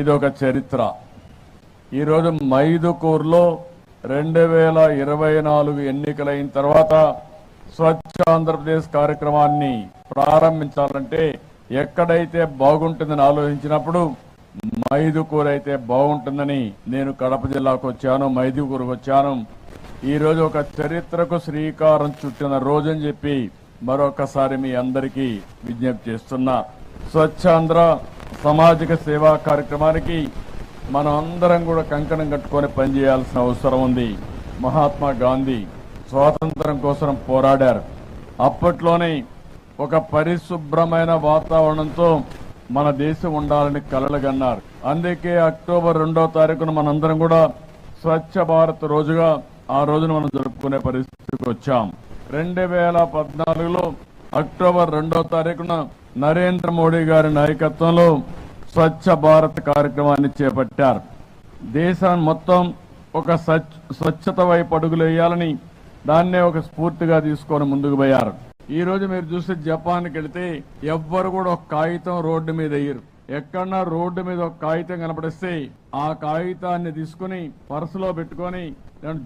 ఇది ఒక చరిత్ర. ఈరోజు మైదుకూరులో రెండు వేల ఇరవై నాలుగు ఎన్నికలైన తర్వాత స్వచ్ఛ ఆంధ్రప్రదేశ్ కార్యక్రమాన్ని ప్రారంభించాలంటే ఎక్కడైతే బాగుంటుందని ఆలోచించినప్పుడు మైదుకూరు అయితే బాగుంటుందని నేను కడప జిల్లాకు వచ్చాను మైదుకూరుకు వచ్చాను. ఈరోజు ఒక చరిత్రకు శ్రీకారం చుట్టిన రోజని చెప్పి మరొకసారి మీ అందరికీ విజ్ఞప్తి చేస్తున్నా. స్వచ్ఛాంధ్ర సామాజిక సేవా కార్యక్రమానికి మనం అందరం కూడా కంకణం కట్టుకొని పనిచేయాల్సిన అవసరం ఉంది. మహాత్మా గాంధీ స్వాతంత్రం కోసం పోరాడారు. అప్పట్లోనే ఒక పరిశుభ్రమైన వాతావరణంతో మన దేశం ఉండాలని కలలుగన్నారు అందుకే అక్టోబర్ రెండో తారీఖున మనందరం కూడా స్వచ్ఛ భారత్ రోజుగా ఆ రోజున మనం జరుపుకునే పరిస్థితికి వచ్చాం. రెండు వేల పద్నాలుగులో అక్టోబర్ రెండో తారీఖున నరేంద్ర మోడీ గారి నాయకత్వంలో స్వచ్ఛ భారత్ కార్యక్రమాన్ని చేపట్టారు. దేశాన్ని మొత్తం ఒక స్వచ్ఛత వైపు అడుగులు వేయాలని దాన్నే ఒక స్ఫూర్తిగా తీసుకొని ముందుకు పోయారు. ఈ రోజు మీరు చూస్తే జపాన్కి వెళితే ఎవ్వరు కూడా ఒక కాగితం రోడ్డు మీద వేయరు. ఎక్కడన్నా రోడ్డు మీద ఒక కాగితం కనపడిస్తే ఆ కాగితాన్ని తీసుకుని పర్సులో పెట్టుకొని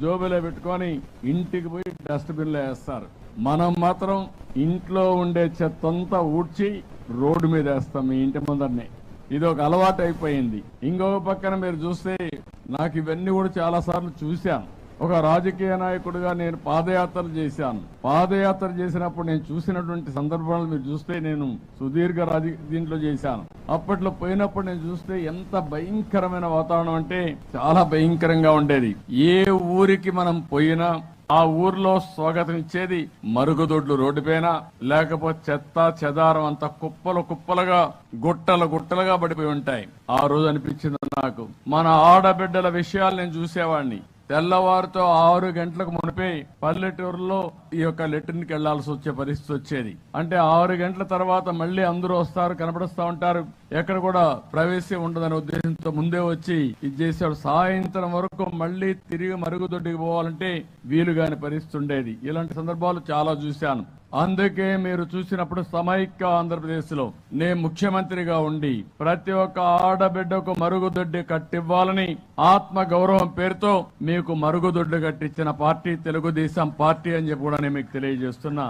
జోబులో పెట్టుకొని ఇంటికి పోయి డస్ట్బిన్లో వేస్తారు. మనం మాత్రం ఇంట్లో ఉండే చెత్తంతా ఊడ్చి రోడ్డు మీద వేస్తాం మీ ఇంటి ముందరనే. ఇది ఒక అలవాటు అయిపోయింది. ఇంకొక పక్కన మీరు చూస్తే నాకు ఇవన్నీ కూడా చాలా సార్లు చూశాను. ఒక రాజకీయ నాయకుడిగా నేను పాదయాత్రలు చేశాను. పాదయాత్ర చేసినప్పుడు నేను చూసినటువంటి సందర్భాలు మీరు చూస్తే నేను సుదీర్ఘ రాజ దీంట్లో చేశాను. అప్పట్లో పోయినప్పుడు నేను చూస్తే ఎంత భయంకరమైన వాతావరణం అంటే చాలా భయంకరంగా ఉండేది. ఏ ఊరికి మనం పోయినా ఆ ఊర్లో స్వాగతం ఇచ్చేది మరుగుదొడ్లు రోడ్డుపైన లేకపోతే చెత్త చెదారం అంతా కుప్పలు కుప్పలుగా గుట్టలు గుట్టలుగా పడిపోయి ఉంటాయి. ఆ రోజు అనిపించింది నాకు. మన ఆడబిడ్డల విషయాలు నేను చూసేవాడిని. తెల్లవారితో ఆరు గంటలకు మునిపే పల్లెటూరులో ఈ యొక్క లెట్రిన్కి వెళ్ళాల్సి వచ్చే పరిస్థితి వచ్చేది. అంటే ఆరు గంటల తర్వాత మళ్ళీ అందరూ వస్తారు కనపడుస్తూ ఉంటారు. ఎక్కడ కూడా ప్రవేశం ఉండదనే ఉద్దేశంతో ముందే వచ్చి ఇది చేశాడు సాయంత్రం వరకు మళ్ళీ తిరిగి మరుగుదొడ్డికి పోవాలంటే వీలు కాని పరిస్థితి ఉండేది. ఇలాంటి సందర్భాలు చాలా చూశాను. అందుకే మీరు చూసినప్పుడు సమైక్య ఆంధ్రప్రదేశ్లో నేను ముఖ్యమంత్రిగా ఉండి ప్రతి ఒక్క ఆడబిడ్డకు మరుగుదొడ్డి కట్టివ్వాలని ఆత్మ గౌరవం పేరుతో మీకు మరుగుదొడ్డు కట్టించిన పార్టీ తెలుగుదేశం పార్టీ అని చెప్పి కూడా నేను మీకు తెలియజేస్తున్నా.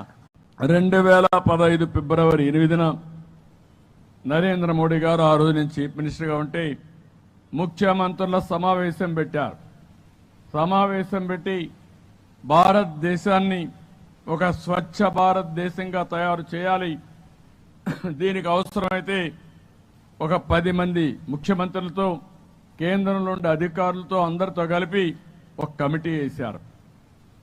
రెండు వేల పదహైదు ఫిబ్రవరి ఎనిమిదిన నరేంద్ర మోడీ గారు ఆ రోజు నేను చీఫ్ మినిస్టర్గా ఉంటే ముఖ్యమంత్రుల సమావేశం పెట్టారు. సమావేశం పెట్టి భారతదేశాన్ని ఒక స్వచ్ఛ భారతదేశంగా తయారు చేయాలి. దీనికి అవసరమైతే ఒక పది మంది ముఖ్యమంత్రులతో కేంద్రంలో ఉండే అధికారులతో అందరితో కలిపి ఒక కమిటీ వేశారు.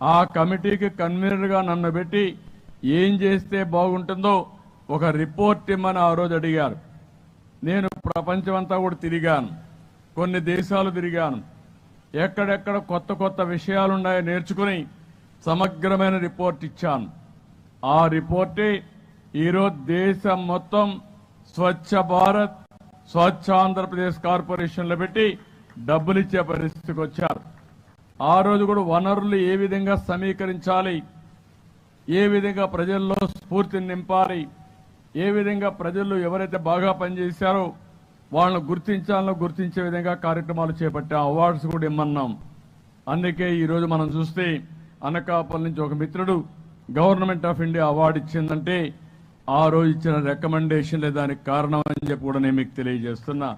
ఆ కమిటీకి కన్వీనర్గా నన్ను పెట్టి ఏం చేస్తే బాగుంటుందో ఒక రిపోర్ట్ ఇమ్మని ఆ రోజు అడిగారు. నేను ప్రపంచమంతా కూడా తిరిగాను. కొన్ని దేశాలు తిరిగాను. ఎక్కడెక్కడ కొత్త కొత్త విషయాలు ఉన్నాయో నేర్చుకుని సమగ్రమైన రిపోర్ట్ ఇచ్చాను. ఆ రిపోర్టే ఈరోజు దేశం మొత్తం స్వచ్ఛ భారత్ స్వచ్ఛ ఆంధ్రప్రదేశ్ కార్పొరేషన్లో పెట్టి డబ్బులు ఇచ్చే పరిస్థితికి వచ్చారు. ఆ రోజు కూడా వనరులు ఏ విధంగా సమీకరించాలి ఏ విధంగా ప్రజల్లో స్ఫూర్తిని నింపాలి ఏ విధంగా ప్రజలు ఎవరైతే బాగా పనిచేశారో వాళ్ళని గుర్తించాలో గుర్తించే విధంగా కార్యక్రమాలు చేపట్టాం అవార్డ్స్ కూడా ఇమ్మన్నాం. అందుకే ఈరోజు మనం చూస్తే అనకాపల్లి నుంచి ఒక మిత్రుడు గవర్నమెంట్ ఆఫ్ ఇండియా అవార్డు ఇచ్చిందంటే ఆ రోజు ఇచ్చిన రికమెండేషన్లే దానికి కారణం అని చెప్పి కూడా నేను మీకు తెలియజేస్తున్నా.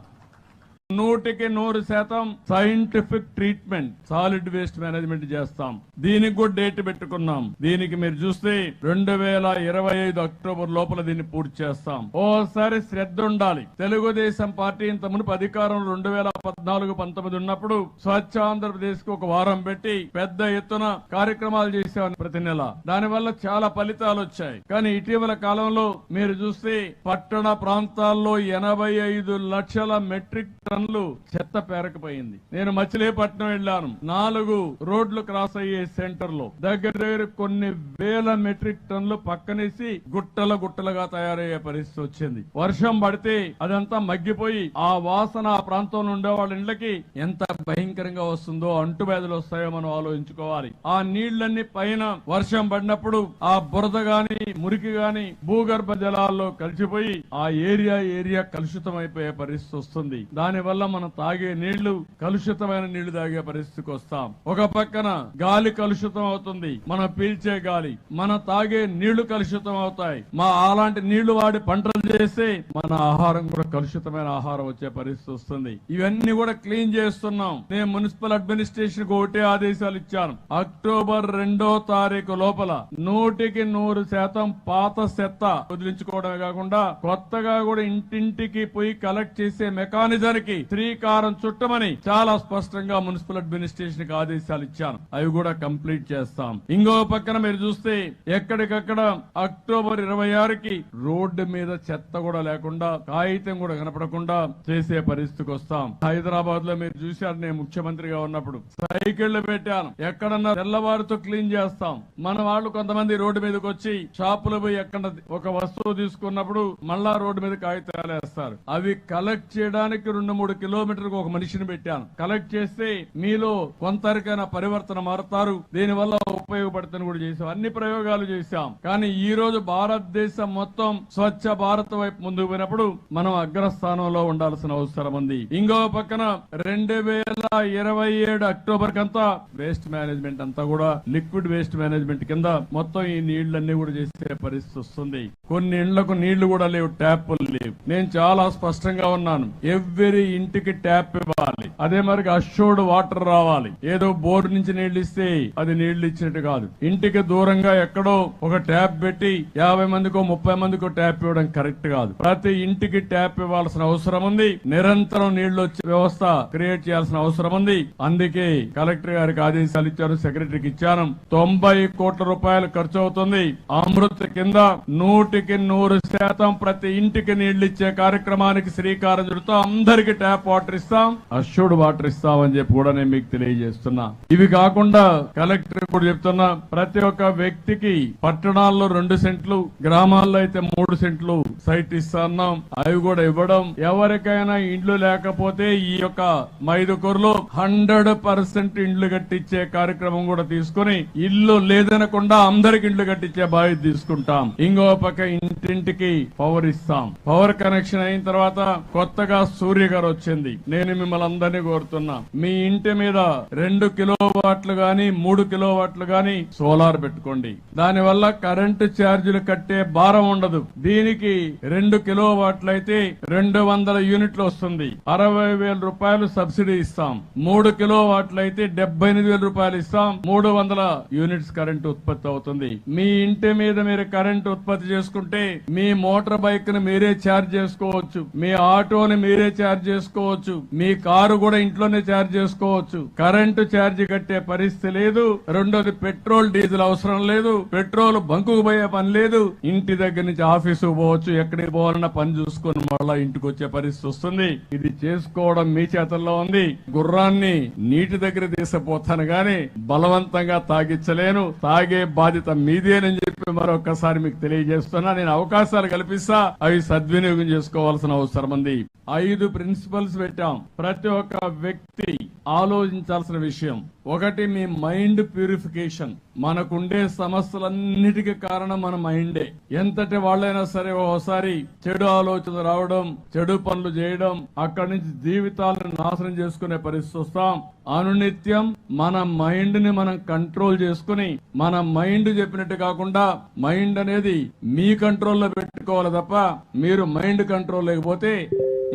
నూటికి నూరు శాతం scientific treatment solid waste management చేస్తాం. దీనికి కూడా డేట్ పెట్టుకున్నాం. దీనికి మీరు చూస్తే రెండు వేల ఇరవై ఐదు అక్టోబర్ లోపల దీన్ని పూర్తి చేస్తాం. ఓసారి శ్రద్ధ ఉండాలి. తెలుగుదేశం పార్టీ ఇంత మునుపు అధికారం రెండు వేల పద్నాలుగు పంతొమ్మిది ఉన్నప్పుడు స్వచ్ఛ ఆంధ్రప్రదేశ్కు ఒక వారం పెట్టి పెద్ద ఎత్తున కార్యక్రమాలు చేసాం ప్రతి నెల. దానివల్ల చాలా ఫలితాలు వచ్చాయి. కానీ ఇటీవల కాలంలో మీరు చూస్తే పట్టణ ప్రాంతాల్లో ఎనభై ఐదు లక్షల మెట్రిక్ టన్ టన్నులు చెత్త పేరకపోయింది. నేను మచిలీపట్నం వెళ్ళాను. నాలుగు రోడ్లు క్రాస్ అయ్యే సెంటర్లో దగ్గర దగ్గర కొన్ని వేల మెట్రిక్ టన్నులు పక్కనేసి గుట్టల గుట్టలుగా తయారయ్యే పరిస్థితి వచ్చింది. వర్షం పడితే అదంతా మగ్గిపోయి ఆ వాసన ఆ ప్రాంతంలో ఉండే వాళ్ళ ఇండ్లకి ఎంత భయంకరంగా వస్తుందో అంటువ్యాధులు వస్తాయో మనం ఆలోచించుకోవాలి. ఆ నీళ్ళన్నీ పైన వర్షం పడినప్పుడు ఆ బురద గాని మురికి గాని భూగర్భ జలాల్లో కలిసిపోయి ఆ ఏరియా ఏరియా కలుషితం అయిపోయే పరిస్థితి వస్తుంది. దానివల్ల వల్ల మనం తాగే నీళ్ళు కలుషితమైన నీళ్ళు తాగే పరిస్థితికి వస్తాం. ఒక పక్కన గాలి కలుషితం అవుతుంది మనం పీల్చే గాలి. మన తాగే నీళ్ళు కలుషితం అవుతాయి. మా అలాంటి నీళ్ళు వాడి పంటలు చేస్తే మన ఆహారం కూడా కలుషితమైన ఆహారం వచ్చే పరిస్థితి వస్తుంది. ఇవన్నీ కూడా క్లీన్ చేస్తున్నాం. నేను మున్సిపల్ అడ్మినిస్ట్రేషన్కు ఒకటే ఆదేశాలు ఇచ్చాను. అక్టోబర్ రెండో తారీఖు లోపల నూటికి నూరు శాతం పాత చెత్త వదిలించుకోవడమే కాకుండా కొత్తగా కూడా ఇంటింటికి పోయి కలెక్ట్ చేసే మెకానిజానికి త్రీకారం చుట్టమని చాలా స్పష్టంగా మున్సిపల్ అడ్మినిస్ట్రేషన్కి ఆదేశాలు ఇచ్చాను. అవి కూడా కంప్లీట్ చేస్తాం. ఇంకో పక్కన మీరు చూస్తే ఎక్కడికక్కడ అక్టోబర్ ఇరవై ఆరుకి రోడ్డు మీద చెత్త కూడా లేకుండా కాగితం కూడా కనపడకుండా చేసే పరిస్థితికి వస్తాం. హైదరాబాద్లో మీరు చూశారు నేను ముఖ్యమంత్రిగా ఉన్నప్పుడు సైకిళ్ళు పెట్టాను. ఎక్కడన్నా తెల్లవారితో క్లీన్ చేస్తాం. మన వాళ్ళు కొంతమంది రోడ్డు మీదకి వచ్చి షాపులో పోయి ఎక్కడ ఒక వస్తువు తీసుకున్నప్పుడు మళ్ళా రోడ్డు మీద కాగితాలు వేస్తారు. అవి కలెక్ట్ చేయడానికి రెండు మూడు కిలోమీటర్కు ఒక మనిషిని పెట్టాను. కలెక్ట్ చేస్తే మీలో కొంతరికైనా పరివర్తన మారుతారు. దీనివల్ల ఉపయోగపడుతుంది కూడా చేశాం. అన్ని ప్రయోగాలు చేశాం. కానీ ఈ రోజు భారతదేశం మొత్తం స్వచ్ఛ భారత్ వైపు ముందుకు పోయినప్పుడు మనం అగ్రస్థానంలో ఉండాల్సిన అవసరం ఉంది. ఇంకో పక్కన రెండు వేల ఇరవై ఏడు అక్టోబర్ కంతా వేస్ట్ మేనేజ్మెంట్ అంతా కూడా లిక్విడ్ వేస్ట్ మేనేజ్మెంట్ కింద మొత్తం ఈ నీళ్ళన్నీ కూడా చేసే పరిస్థితి వస్తుంది. కొన్ని ఇళ్ళకు నీళ్ళు కూడా లేవు ట్యాప్లు లేవు. నేను చాలా స్పష్టంగా ఉన్నాను. ఎవ్రీ ఇంటికి ట్యాప్ ఇవ్వాలి. అదే మరి అష్యూర్డ్ వాటర్ రావాలి. ఏదో బోర్ నుంచి నీళ్ళు ఇస్తే అది నీళ్ళు ఇచ్చినట్టు కాదు. ఇంటికి దూరంగా ఎక్కడో ఒక ట్యాప్ పెట్టి యాభై మందికో ముప్పై మందికో ట్యాప్ ఇవ్వడం కరెక్ట్ కాదు. ప్రతి ఇంటికి ట్యాప్ ఇవ్వాల్సిన అవసరం ఉంది. నిరంతరం నీళ్ళు వచ్చే వ్యవస్థ క్రియేట్ చేయాల్సిన అవసరం ఉంది. అందుకే కలెక్టర్ గారికి ఆదేశాలు ఇచ్చారు సెక్రటరీకి ఇచ్చాను. తొంభై కోట్ల రూపాయలు ఖర్చు అవుతుంది. అమృత్ కింద నూటికి నూరు శాతం ప్రతి ఇంటికి నీళ్ళు ఇచ్చే కార్యక్రమానికి శ్రీకారం చుడుతూ అందరికి ట్యాప్ వాటర్ ఇస్తాం. అష్యూర్డ్ వాటర్ ఇస్తామని చెప్పి కూడా నేను మీకు తెలియజేస్తున్నా. ఇవి కాకుండా కలెక్టర్ కూడా చెప్తున్నా ప్రతి ఒక్క వ్యక్తికి పట్టణాల్లో రెండు సెంట్లు గ్రామాల్లో అయితే మూడు సెంట్లు సైట్ ఇస్తున్నాం అవి కూడా ఇవ్వడం. ఎవరికైనా ఇండ్లు లేకపోతే ఈ యొక్క మైదుకూరులో హండ్రెడ్ పర్సెంట్ ఇండ్లు కట్టించే కార్యక్రమం కూడా తీసుకుని ఇల్లు లేదనకుండా అందరికి ఇండ్లు కట్టించే బాధ్యత తీసుకుంటాం. ఇంకో పక్క ఇంటింటికి పవర్ ఇస్తాం. పవర్ కనెక్షన్ అయిన తర్వాత కొత్తగా సూర్య గారు వచ్చింది. నేను మిమ్మల్ని అందరినీ కోరుతున్నా. మీ ఇంటి మీద రెండు కిలో వాట్లు గాని మూడు కిలో వాట్లు గాని సోలార్ పెట్టుకోండి. దాని వల్ల కరెంటు ఛార్జీలు కట్టే భారం ఉండదు. దీనికి రెండు కిలో వాట్లు అయితే రెండు వందల యూనిట్లు వస్తుంది. అరవై వేల రూపాయలు సబ్సిడీ ఇస్తాం. మూడు కిలో వాట్లు అయితే డెబ్బై ఎనిమిది వేల రూపాయలు ఇస్తాం. మూడు వందల యూనిట్స్ కరెంట్ ఉత్పత్తి అవుతుంది. మీ ఇంటి మీద మీరు కరెంట్ ఉత్పత్తి చేసుకుంటే మీ మోటార్ బైక్ను మీరే ఛార్జ్ చేసుకోవచ్చు. మీ ఆటోని మీరే ఛార్జ్ చేసుకోవచ్చు మీ కారు కూడా ఇంట్లోనే ఛార్జ్ చేసుకోవచ్చు. కరెంటు ఛార్జ్ కట్టే పరిస్థితి లేదు. రెండోది పెట్రోల్ డీజిల్ అవసరం లేదు. పెట్రోల్ బంకుకు పోయే పని లేదు. ఇంటి దగ్గర నుంచి ఆఫీసు పోవచ్చు. ఎక్కడికి పోవాలన్నా పని చూసుకొని మళ్ళా ఇంటికి వచ్చే పరిస్థితి వస్తుంది. ఇది చేసుకోవడం మీ చేతుల్లో ఉంది. గుర్రాన్ని నీటి దగ్గర తీసపోతాను గాని బలవంతంగా తాగించలేను. తాగే బాధ్యత మీదేనని చెప్పి మరొకసారి మీకు తెలియజేస్తున్నా. నేను అవకాశాలు కల్పిస్తా. అవి సద్వినియోగం చేసుకోవాల్సిన అవసరం ఉంది. ఐదు ప్రిన్సిపల్స్ పెట్టాం. ప్రతి ఒక్క వ్యక్తి ఆలోచించాల్సిన విషయం. ఒకటి మీ మైండ్ ప్యూరిఫికేషన్. మనకుండే సమస్యలన్నిటికీ కారణం మన మైండే. ఎంతటి వాళ్ళైనా సరే ఓసారి చెడు ఆలోచన రావడం చెడు పనులు చేయడం అక్కడి నుంచి జీవితాలను నాశనం చేసుకునే పరిస్థితి వస్తాం. అనునిత్యం మన మైండ్ని మనం కంట్రోల్ చేసుకుని మన మైండ్ చెప్పినట్టు కాకుండా మైండ్ అనేది మీ కంట్రోల్లో పెట్టుకోవాలి తప్ప మీరు మైండ్ కంట్రోల్ లేకపోతే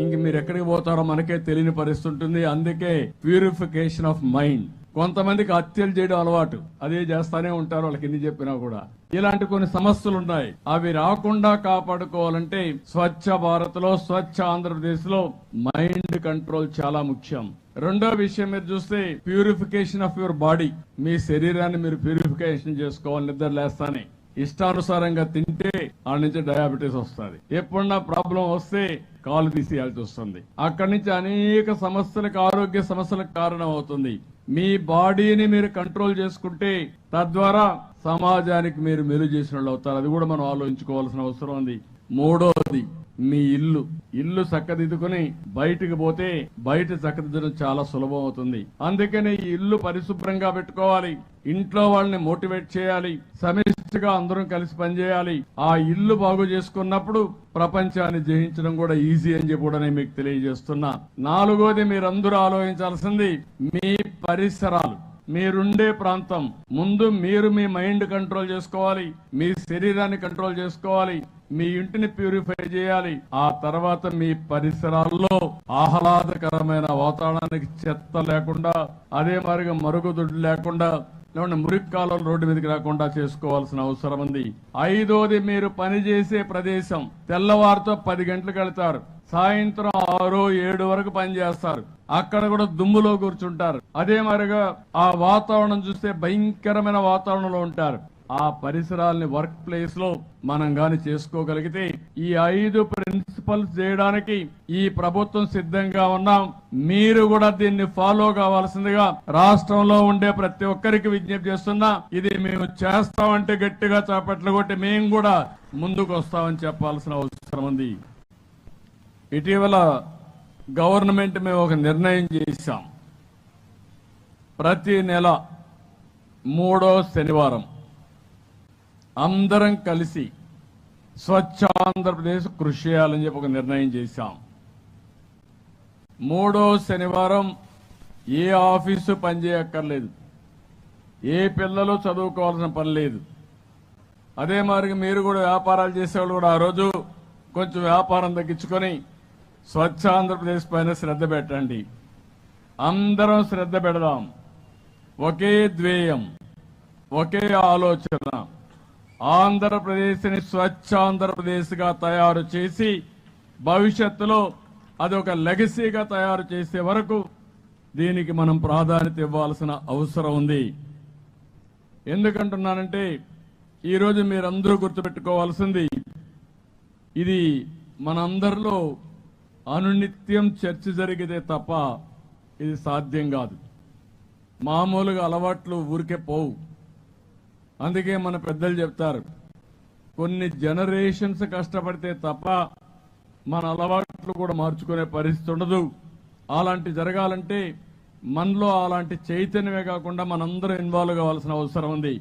ఇంక మీరు ఎక్కడికి పోతారో మనకే తెలియని పరిస్థితి ఉంటుంది. అందుకే ప్యూరిఫికేషన్ ఆఫ్ మైండ్ కొంతమందికి హత్యలు చేయడం అలవాటు. అదే చేస్తానే ఉంటారు వాళ్ళకి ఎన్ని చెప్పినా కూడా. ఇలాంటి కొన్ని సమస్యలు ఉన్నాయి. అవి రాకుండా కాపాడుకోవాలంటే స్వచ్ఛ భారత్లో స్వచ్ఛ ఆంధ్రప్రదేశ్లో మైండ్ కంట్రోల్ చాలా ముఖ్యం. రెండో విషయం మీరు చూస్తే ప్యూరిఫికేషన్ ఆఫ్ యువర్ బాడీ మీ శరీరాన్ని మీరు ప్యూరిఫికేషన్ చేసుకోవాలి. నిద్ర లేస్తానే. ఇష్టానుసారంగా తింటే ఆడ నుంచి డయాబెటీస్ వస్తుంది. ఎప్పుడన్నా ప్రాబ్లం వస్తే కాలు తీసేయాల్సి వస్తుంది. అక్కడి నుంచి అనేక సమస్యలకు ఆరోగ్య సమస్యలకు కారణం అవుతుంది మీ బాడీని మీరు కంట్రోల్ చేసుకుంటే తద్వారా సమాజానికి మీరు మెరుగు చేసిన వాళ్ళు అవుతారు. అది కూడా మనం ఆలోచించుకోవాల్సిన అవసరం ఉంది. మూడోది మీ ఇల్లు. ఇల్లు చక్కదిద్దుకుని బయటికి పోతే బయట చక్కదిద్దడం చాలా సులభం అవుతుంది. అందుకని ఈ ఇల్లు పరిశుభ్రంగా పెట్టుకోవాలి. ఇంట్లో వాళ్ళని మోటివేట్ చేయాలి. సమిష్టి గా అందరం కలిసి పనిచేయాలి. ఆ ఇల్లు బాగు చేసుకున్నప్పుడు ప్రపంచాన్ని జయించడం కూడా ఈజీ అని చెప్పి కూడా నేను మీకు తెలియజేస్తున్నా. నాలుగోది మీరందరూ ఆలోచించాల్సింది మీ పరిసరాలు. మీరుండే ప్రాంతం. ముందు మీరు మీ మైండ్ కంట్రోల్ చేసుకోవాలి. మీ శరీరాన్ని కంట్రోల్ చేసుకోవాలి. మీ ఇంటిని ప్యూరిఫై చేయాలి. ఆ తర్వాత మీ పరిసరాల్లో ఆహ్లాదకరమైన వాతావరణానికి చెత్త లేకుండా అదే మరిగా మరుగుదొడ్డు లేకుండా లేకుంటే మురికి రోడ్డు మీదకి రాకుండా చేసుకోవాల్సిన అవసరం ఉంది. ఐదోది మీరు పనిచేసే ప్రదేశం. తెల్లవారితో పది గంటలకు వెళ్తారు. సాయంత్రం ఆరు ఏడు వరకు పని చేస్తారు. అక్కడ కూడా దుమ్ములో కూర్చుంటారు. అదే మరిగా ఆ వాతావరణం చూస్తే భయంకరమైన వాతావరణంలో ఉంటారు. ఆ పరిసరాల్ని వర్క్ ప్లేస్లో మనం గాని చేసుకోగలిగితే ఈ ఐదు ప్రిన్సిపల్స్ చేయడానికి ఈ ప్రభుత్వం సిద్ధంగా ఉన్నాం. మీరు కూడా దీన్ని ఫాలో కావాల్సిందిగా రాష్ట్రంలో ఉండే ప్రతి ఒక్కరికి విజ్ఞప్తి చేస్తున్నా. ఇది మేము చేస్తామంటే గట్టిగా చేపట్లు కొట్టి మేము కూడా ముందుకు వస్తామని చెప్పాల్సిన అవసరం ఉంది. ఇటీవల గవర్నమెంట్ మేము ఒక నిర్ణయం చేశాం. ప్రతి నెల మూడో శనివారం అందరం కలిసి స్వచ్ఛ ఆంధ్రప్రదేశ్ కృషి చేయాలని చెప్పి ఒక నిర్ణయం చేశాం. మూడో శనివారం ఏ ఆఫీసు పనిచేయక్కర్లేదు ఏ పిల్లలు చదువుకోవాల్సిన పని లేదు. అదే మరి మీరు కూడా వ్యాపారాలు చేసేవాళ్ళు కూడా ఆ రోజు కొంచెం వ్యాపారం తగ్గించుకొని స్వచ్ఛ ఆంధ్రప్రదేశ్ పైన శ్రద్ధ పెట్టండి. అందరం శ్రద్ధ పెడదాం. ఒకే ద్వేయం ఒకే ఆలోచన. ఆంధ్రప్రదేశ్ని స్వచ్ఛ ఆంధ్రప్రదేశ్గా తయారు చేసి భవిష్యత్తులో అది ఒక లెగసీగా తయారు చేసే వరకు దీనికి మనం ప్రాధాన్యత ఇవ్వాల్సిన అవసరం ఉంది. ఎందుకంటున్నానంటే ఈరోజు మీరందరూ గుర్తుపెట్టుకోవాల్సింది ఇది మనందరిలో అనునిత్యం చర్చ జరిగితే తప్ప ఇది సాధ్యం కాదు. మామూలుగా అలవాట్లు ఊరికే పోవు. అందుకే మన పెద్దలు చెప్తారు కొన్ని జనరేషన్స్ కష్టపడితే తప్ప మన అలవాట్లు కూడా మార్చుకునే పరిస్థితి ఉండదు. అలాంటి జరగాలంటే మనలో అలాంటి చైతన్యమే కాకుండా మనందరం ఇన్వాల్వ్ కావాల్సిన అవసరం ఉంది.